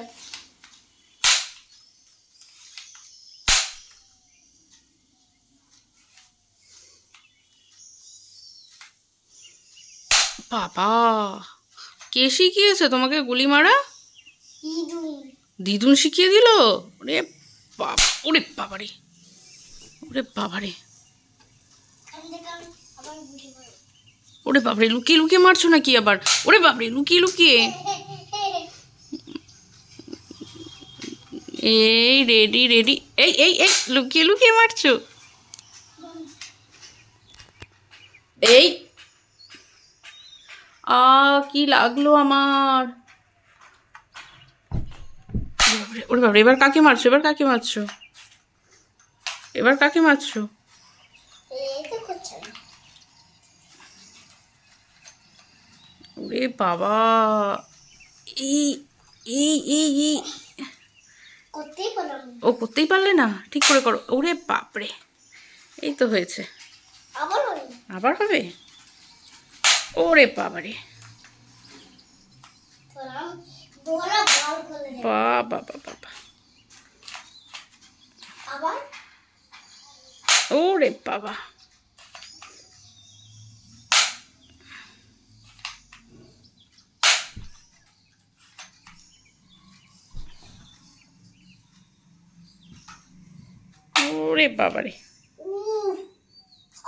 যাও বাবা কে শিখিয়েছে তোমাকে গুলি মারা? দিদুন। শিখিয়ে দিল? ওরে বাবা ওরে বাবারে ওরে বাবারে। ওরে বাবারে লুকিয়ে লুকিয়ে মারছো নাকি আবার? ওরে বাবারে লুকিয়ে লুকিয়ে। এই রেডি রেডি এই এই এই, লুকিয়ে লুকিয়ে মারছো? এই। আ, কি লাগল আমার? ওরে বাবারে এবার কাকে মারছো? এবার কাকে মারছো? এবার কাকে মারছো? ওরে বাবা। এই এই এই এই করতেই পারলাম না। ও করতেই পারলে না? ঠিক করে করো। ওরে বাপরে। এই তো হয়েছে। আবার হবে? ওরে বাবারে। বাবা বাবা বাবা ওরে বাবা। ওরে বাবারে।